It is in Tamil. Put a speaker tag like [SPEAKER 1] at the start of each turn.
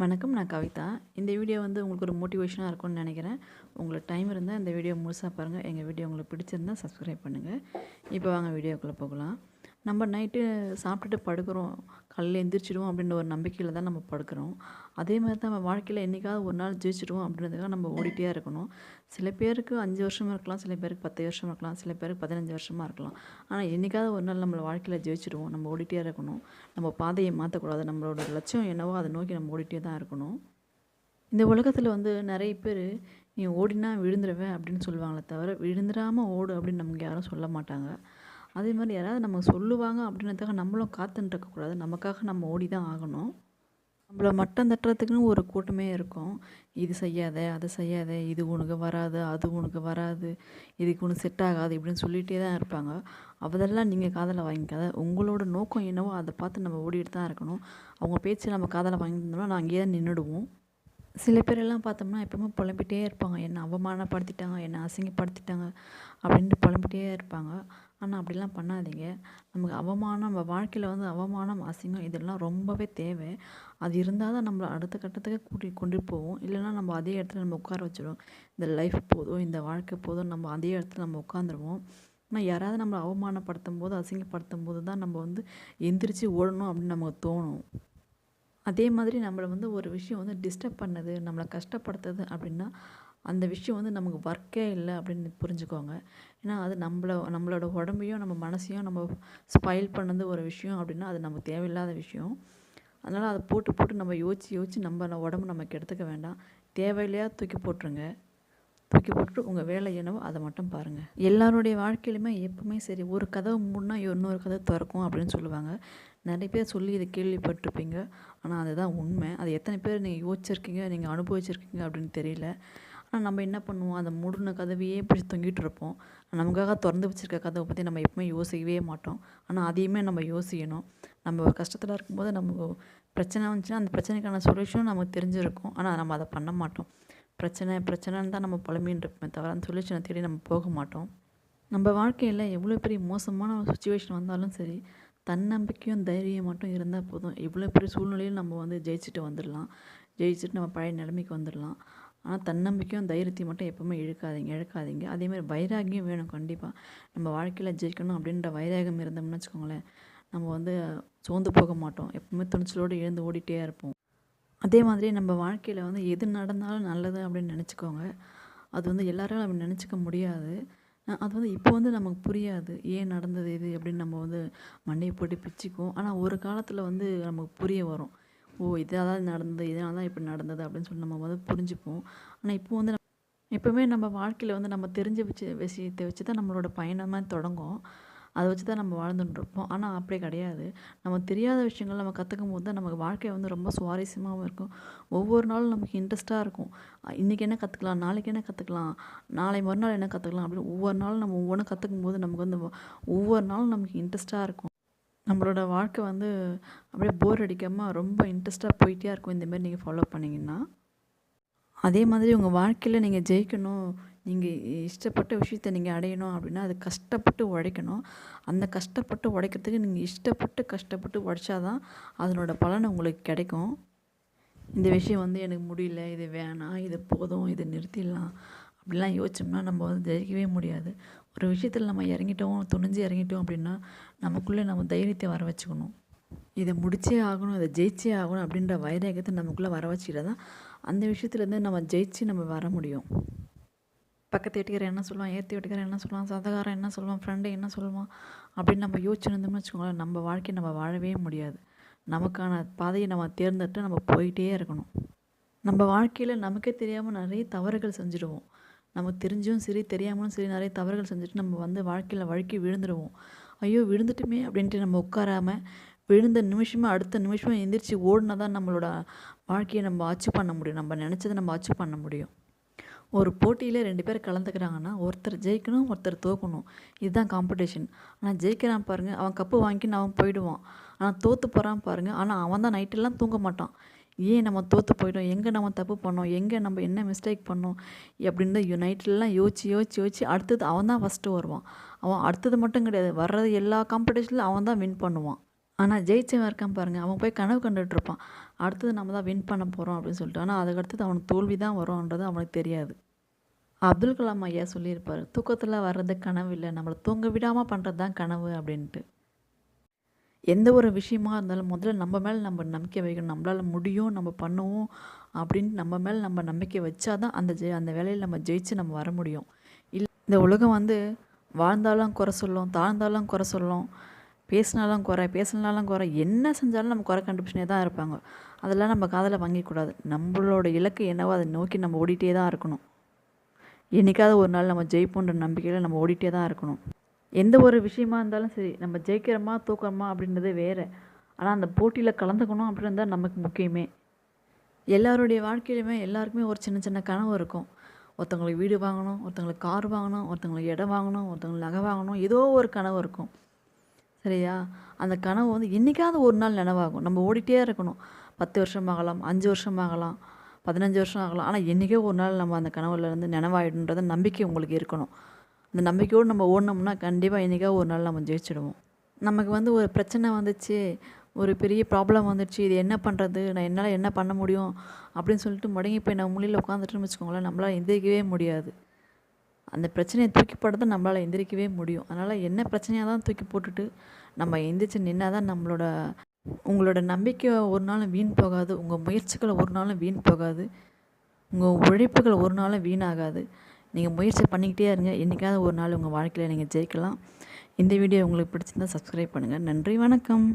[SPEAKER 1] வணக்கம் நான் கவிதா. இந்த வீடியோ வந்து உங்களுக்கு ஒரு மோட்டிவேஷனாக இருக்கும்னு நினைக்கிறேன். உங்களுக்கு டைம் இருந்தால் இந்த வீடியோ முழுசாக பாருங்கள் எங்கள் வீடியோ உங்களுக்கு பிடிச்சிருந்தா சப்ஸ்கிரைப் பண்ணுங்கள் இப்போ வாங்க வீடியோக்குள்ளே போகலாம். நம்ம நைட்டு சாப்பிட்டுட்டு படுக்கிறோம். காலையில் எந்திரிச்சிடுவோம் அப்படின்ற ஒரு நம்பிக்கையில் தான் நம்ம படுக்கிறோம். அதே மாதிரி தான் நம்ம வாழ்க்கையில் என்றைக்காவது ஒரு நாள் ஜெயிச்சிடுவோம் அப்படின்றதுக்காக நம்ம ஓடிட்டே இருக்கணும். சில பேருக்கு அஞ்சு வருஷமாக இருக்கலாம் சில பேருக்கு பத்து வருஷமாக இருக்கலாம் சில பேருக்கு பதினஞ்சு வருஷமாக இருக்கலாம். ஆனால் என்றைக்காவது ஒரு நாள் நம்மளை வாழ்க்கையில் ஜெயிச்சிடுவோம். நம்ம ஓடிட்டே இருக்கணும். நம்ம பாதையை மாற்றக்கூடாது நம்மளோட லட்சியம் என்னவோ அதை நோக்கி நம்ம ஓடிட்டே தான் இருக்கணும். இந்த உலகத்தில் வந்து நிறைய பேர் நீ ஓடினா விழுந்துருவேன் அப்படின்னு சொல்லுவாங்களே தவிர விழுந்துடாமல் ஓடு அப்படின்னு நமக்கு யாரும் சொல்ல மாட்டாங்க. அதே மாதிரி யாராவது நம்ம சொல்லுவாங்க அப்படின்றதுக்காக நம்மளும் காத்துன்னு இருக்கக்கூடாது நமக்காக நம்ம ஓடி தான் ஆகணும். நம்மளை மட்டம் தட்டுறதுக்குன்னு ஒரு கூட்டமே இருக்கும். இது செய்யாத அது செய்யாத இது உனக்கு வராது அது உனக்கு வராது இதுக்கு உனக்கு செட் ஆகாது இப்படின்னு சொல்லிகிட்டே தான் இருப்பாங்க. அதெல்லாம் நீங்கள் காதலை வாங்கிக்காத. உங்களோட நோக்கம் என்னவோ அதை பார்த்து நம்ம ஓடிட்டு தான் இருக்கணும். அவங்க பேச்சு நம்ம காதலை வாங்கியிருந்தோம்னா நான் அங்கேயே தான் நின்றுடுவோம். சில பேரெல்லாம் பார்த்தோம்னா எப்பவுமே புலம்பிகிட்டே இருப்பாங்க. என்னை அவமானப்படுத்திட்டாங்க என்னை அசிங்கப்படுத்திட்டாங்க அப்படின்ட்டு புலம்பிகிட்டே இருப்பாங்க. ஆனால் அப்படிலாம் பண்ணாதீங்க. நமக்கு அவமானம் நம்ம வாழ்க்கையில் வந்து அவமானம் அசிங்கம் இதெல்லாம் ரொம்பவே தேவை. அது இருந்தால் தான் நம்மளை அடுத்த கட்டத்துக்கு கூட்டி கொண்டு போவோம். இல்லைன்னா நம்ம அதே இடத்துல நம்ம உட்கார வச்சிடும் இந்த லைஃப் போதும் இந்த வாழ்க்கை போதும் நம்ம அதே இடத்துல நம்ம உட்காந்துருவோம் ஆனால் யாராவது நம்மளை அவமானப்படுத்தும் போது அசிங்கப்படுத்தும் போது தான் நம்ம வந்து எந்திரிச்சு ஓடணும் அப்படின்னு நமக்கு தோணும். அதே மாதிரி நம்மளை வந்து ஒரு விஷயம் வந்து டிஸ்டர்ப் பண்ணுது நம்மளை கஷ்டப்படுத்துது அப்படின்னா அந்த விஷயம் வந்து நமக்கு ஒர்க்கே இல்லை அப்படின்னு புரிஞ்சுக்கோங்க. ஏன்னா அது நம்மள நம்மளோட உடம்பையும் நம்ம மனசையும் நம்ம ஸ்பைல் பண்ணது ஒரு விஷயம் அப்படின்னா அது நமக்கு தேவையில்லாத விஷயம். அதனால் அதை போட்டு போட்டு நம்ம யோசித்து யோசித்து நம்ம உடம்பு நமக்கு எடுத்துக்க வேண்டாம். தேவையில்லையா தூக்கி போட்டுருங்க. தூக்கி போட்டுட்டு உங்கள் வேலை என்னவோ அதை மட்டும் பாருங்கள் எல்லாருடைய வாழ்க்கையிலுமே எப்பவுமே சரி ஒரு கதவு மூடினா இன்னொரு கதை திறக்கும் அப்படின்னு சொல்லுவாங்க. நிறைய பேர் சொல்லி இதை கேள்விப்பட்டிருப்பீங்க. ஆனால் அதுதான் உண்மை. அது எத்தனை பேர் நீங்கள் யோசிச்சிருக்கீங்க நீங்கள் அனுபவிச்சிருக்கீங்க அப்படின்னு தெரியல. ஆனால் நம்ம என்ன பண்ணுவோம்? அந்த மூடின கதவையே பிடிச்சி தொங்கிட்டு இருப்போம். நமக்காக திறந்து வச்சுருக்க கதவை பற்றி நம்ம எப்பவுமே யோசிக்கவே மாட்டோம். ஆனால் அதையுமே நம்ம யோசிக்கணும். நம்ம ஒரு கஷ்டத்தில் இருக்கும்போது நமக்கு பிரச்சனை வந்துச்சுன்னா அந்த பிரச்சனைக்கான சொல்யூஷனும் நமக்கு தெரிஞ்சிருக்கும். ஆனால் நம்ம அதை பண்ண மாட்டோம். பிரச்சனை பிரச்சனைன்னு தான் நம்ம புலம்பின்னு இருப்போமே தவிர அந்த சொல்யூஷனை தேடி நம்ம போக மாட்டோம். நம்ம வாழ்க்கையில் எவ்வளோ பெரிய மோசமான ஒரு சுச்சுவேஷன் வந்தாலும் சரி தன்னம்பிக்கையும் தைரியம் மட்டும் இருந்தால் போதும். எவ்வளோ பெரிய சூழ்நிலையும் நம்ம வந்து ஜெயிச்சுட்டு வந்துடலாம். ஜெயிச்சுட்டு நம்ம பழைய நிலைமைக்கு வந்துடலாம். ஆனால் தன்னம்பிக்கையும் தைரியத்தையும் மட்டும் எப்போவுமே இழுக்காதீங்க இழக்காதீங்க. அதேமாதிரி வைராகியம் வேணும் கண்டிப்பாக நம்ம வாழ்க்கையில் ஜெயிக்கணும் அப்படின்ற வைராகியம் இருந்தோம்னு வச்சுக்கோங்களேன் நம்ம வந்து சோர்ந்து போக மாட்டோம். எப்பவுமே துணிச்சலோடு எழுந்து ஓடிட்டே இருப்போம். அதே மாதிரி நம்ம வாழ்க்கையில் வந்து எது நடந்தாலும் நல்லது அப்படின்னு நினச்சிக்கோங்க. அது வந்து எல்லாரும் அப்படி நினச்சிக்க முடியாது. அது வந்து இப்போ வந்து நமக்கு புரியாது. ஏன் நடந்தது இது அப்படின்னு நம்ம வந்து மண்டையை போட்டு பிச்சுக்குவோம். ஆனால் ஒரு காலத்தில் வந்து நமக்கு புரிய வரும். ஓ இதாக தான் நடந்தது இதனால தான் இப்படி நடந்தது அப்படின்னு சொல்லி நம்ம வந்து புரிஞ்சுப்போம். ஆனால் இப்போ வந்து எப்போவுமே நம்ம வாழ்க்கையில் வந்து நம்ம தெரிஞ்ச வச்சு விஷயத்தை வச்சு தான் நம்மளோட பயணமாக தொடங்கும். அதை வச்சு தான் நம்ம வாழ்ந்துட்டுருப்போம் ஆனால் அப்படி கிடையாது. நம்ம தெரியாத விஷயங்கள் நம்ம கற்றுக்கும் போது தான் நமக்கு வாழ்க்கை வந்து ரொம்ப சுவாரஸ்யமாகவும் இருக்கும். ஒவ்வொரு நாளும் நமக்கு இன்ட்ரெஸ்ட்டாக இருக்கும். இன்றைக்கி என்ன கற்றுக்கலாம் நாளைக்கு என்ன கற்றுக்கலாம் நாளை மறுநாள் என்ன கற்றுக்கலாம் அப்படின்னு ஒவ்வொரு நாளும் நம்ம ஒவ்வொன்றும் கற்றுக்கும் போது நமக்கு வந்து ஒவ்வொரு நாளும் நமக்கு இன்ட்ரெஸ்ட்டாக இருக்கும். நம்மளோட வாழ்க்கை வந்து அப்படியே போர் அடிக்காமல் ரொம்ப இன்ட்ரெஸ்ட்டாக போயிட்டே இருக்கும். இந்தமாரி நீங்கள் ஃபாலோ பண்ணிங்கன்னா. அதே மாதிரி உங்கள் வாழ்க்கையில் நீங்கள் ஜெயிக்கணும் நீங்கள் இஷ்டப்பட்ட விஷயத்த நீங்கள் அடையணும் அப்படின்னா அது கஷ்டப்பட்டு உழைக்கணும் அந்த கஷ்டப்பட்டு உழைக்கிறதுக்கு நீங்கள் இஷ்டப்பட்டு கஷ்டப்பட்டு உழைச்சா தான் அதனோட பலன் உங்களுக்கு கிடைக்கும். இந்த விஷயம் வந்து எனக்கு முடியல இது வேணாம் இது போதும் இது நிறுத்திடலாம் அப்படிலாம் யோசிச்சோம்னா நம்ம வந்து ஜெயிக்கவே முடியாது. ஒரு விஷயத்தில் நம்ம இறங்கிட்டோம் துணிஞ்சு இறங்கிட்டோம் அப்படின்னா நமக்குள்ளே நம்ம தைரியத்தை வர வச்சுக்கணும். இதை முடிச்சே ஆகணும் இதை ஜெயிச்சே ஆகணும் அப்படின்ற வைராகியத்தை நமக்குள்ளே வர வச்சுக்கிட்ட தான் அந்த விஷயத்துலேருந்து நம்ம ஜெயிச்சு நம்ம வர முடியும். பக்கத்து வீட்டுக்காரர் என்ன சொல்லுவான் ஏற்றி வீட்டுக்காரர் என்ன சொல்லுவான் சதகாரம் என்ன சொல்லுவான் ஃப்ரெண்டு என்ன சொல்லுவான் அப்படின்னு நம்ம யோசிச்சுருந்தோம்னு வச்சுக்கோங்களேன் நம்ம வாழ்க்கையை நம்ம வாழவே முடியாது. நமக்கான பாதையை நம்ம தேர்ந்தெடுத்து நம்ம போயிட்டே இருக்கணும். நம்ம வாழ்க்கையில் நமக்கே தெரியாமல் நிறைய தவறுகள் செஞ்சுடுவோம் நம்ம தெரிஞ்சும் சரி தெரியாமலும் சரி நிறைய தவறுகள் செஞ்சுட்டு நம்ம வந்து வாழ்க்கையில் வழுக்கி விழுந்துடுவோம் ஐயோ விழுந்துட்டுமே அப்படின்ட்டு நம்ம உட்காராமல் விழுந்த நிமிஷமாக அடுத்த நிமிஷம் எந்திரிச்சு ஓடினா தான் நம்மளோட வாழ்க்கையை நம்ம அச்சீவ் பண்ண முடியும். நம்ம நினச்சதை நம்ம அச்சீவ் பண்ண முடியும். ஒரு போட்டியில் ரெண்டு பேர் கலந்துக்கிறாங்கன்னா ஒருத்தர் ஜெயிக்கணும் ஒருத்தர் தோக்கணும். இதுதான் காம்படிஷன் ஆனால் ஜெயிக்கிறான் பாருங்கள் அவன் கப்பு வாங்கின்னு அவன் போயிடுவான். ஆனால் தோற்று போகிறான் பாருங்கள் ஆனால் அவன் தான் நைட்டெல்லாம் தூங்க மாட்டான். ஏன் நம்ம தோற்று போயிட்டோம்? எங்கே நம்ம தப்பு பண்ணோம்? எங்கே நம்ம என்ன மிஸ்டேக் பண்ணோம்? அப்படின்னு தான் நைட்லலாம் யோசிச்சு யோசிச்சு யோசிச்சு அடுத்தது அவன் தான் ஃபஸ்ட்டு வருவான். அவன் அடுத்தது மட்டும் கிடையாது. வர்றது எல்லா காம்படிஷன்லையும் அவன் தான் வின் பண்ணுவான். ஆனால் ஜெயிச்சவன் இருக்கான் பாருங்கள் அவன் போய் கனவு கண்டுகிட்ருப்பான் அடுத்தது நம்ம தான் வின் பண்ண போகிறோம் அப்படின்னு சொல்லிட்டு. ஆனால் அதுக்கடுத்தது அவனுக்கு தோல்வி தான் வரும்ன்றது அவனுக்கு தெரியாது. அப்துல் கலாம் ஐயா சொல்லியிருப்பார் தூக்கத்தில் வர்றது கனவு இல்லை. நம்மளை தூங்க விடாமல் பண்ணுறது தான் கனவு அப்படின்ட்டு. எந்த ஒரு விஷயமா இருந்தாலும் முதல்ல நம்ம மேலே நம்ம நம்பிக்கை வைக்கணும். நம்மளால் முடியும் நம்ம பண்ணுவோம் அப்படின்னு நம்ம மேலே நம்ம நம்பிக்கை வச்சா தான் அந்த ஜெ அந்த வேலையில் நம்ம ஜெயிச்சு நம்ம வர முடியும். இல்லை இந்த உலகம் வந்து வாழ்ந்தாலும் குறை சொல்லும் தாழ்ந்தாலும் குறை சொல்லும் பேசினாலும் குறை பேசினாலும் குறை என்ன செஞ்சாலும் நம்ம குறை கண்டுபிடிச்சினே தான் இருப்பாங்க. அதெல்லாம் நம்ம காதில் வாங்கிக்கூடாது நம்மளோட இலக்கு என்னவோ அதை நோக்கி நம்ம ஓடிட்டே தான் இருக்கணும். என்றைக்காவது ஒரு நாள் நம்ம ஜெயிப்போன்ற நம்பிக்கையில் நம்ம ஓடிட்டே தான் இருக்கணும். எந்த ஒரு விஷயமா இருந்தாலும் சரி நம்ம ஜெயிக்கிறோமா தூக்கிறோமா அப்படின்றது வேறு. ஆனால் அந்த போட்டியில் கலந்துக்கணும் அப்படின்றது தான் நமக்கு முக்கியமே. எல்லாருடைய வாழ்க்கையிலுமே எல்லாருக்குமே ஒரு சின்ன சின்ன கனவு இருக்கும். ஒருத்தவங்களுக்கு வீடு வாங்கணும் ஒருத்தவங்களுக்கு கார் வாங்கணும் ஒருத்தவங்களுக்கு இடம் வாங்கணும் ஒருத்தவங்களுக்கு நகை வாங்கணும் ஏதோ ஒரு கனவு இருக்கும். சரியா? அந்த கனவு வந்து என்றைக்காவது ஒரு நாள் நினைவாகும். நம்ம ஓடிட்டே இருக்கணும். பத்து வருஷம் ஆகலாம் அஞ்சு வருஷம் ஆகலாம் பதினஞ்சு வருஷம் ஆகலாம். ஆனால் என்றைக்கோ ஒரு நாள் நம்ம அந்த கனவுலேருந்து நினைவாயிடுன்றத நம்பிக்கை உங்களுக்கு இருக்கணும். இந்த நம்பிக்கையோடு நம்ம ஓடினோம்னா கண்டிப்பாக என்றைக்காக ஒரு நாள் நம்ம ஜெயிச்சிடுவோம். நமக்கு வந்து ஒரு பிரச்சனை வந்துச்சு ஒரு பெரிய ப்ராப்ளம் வந்துடுச்சு இது என்ன பண்ணுறது நான் என்னால் என்ன பண்ண முடியும் அப்படின்னு சொல்லிட்டு முடங்கி போய் நம்ம முள்ளியில் உட்காந்துட்டுன்னு வச்சுக்கோங்களேன் நம்மளால் எந்திரிக்கவே முடியாது. அந்த பிரச்சனையை தூக்கி போட்டு தான் நம்மளால் எந்திரிக்கவே முடியும். அதனால் என்ன பிரச்சனையாக தான் தூக்கி போட்டுட்டு நம்ம எந்திரிச்சு நின்னா தான் நம்மளோட உங்களோட நம்பிக்கை ஒரு நாளும் வீண் போகாது உங்கள் முயற்சிகளை ஒரு நாளும் வீண் போகாது உங்கள் உழைப்புகள் ஒரு நாளும் வீணாகாது. நீங்கள் முயற்சி பண்ணிக்கிட்டே இருங்க. என்றைக்காவது ஒரு நாள் உங்கள் வாழ்க்கையில் நீங்கள் ஜெயிக்கலாம். இந்த வீடியோ உங்களுக்கு பிடிச்சிருந்தா சப்ஸ்கிரைப் பண்ணுங்கள் நன்றி வணக்கம்.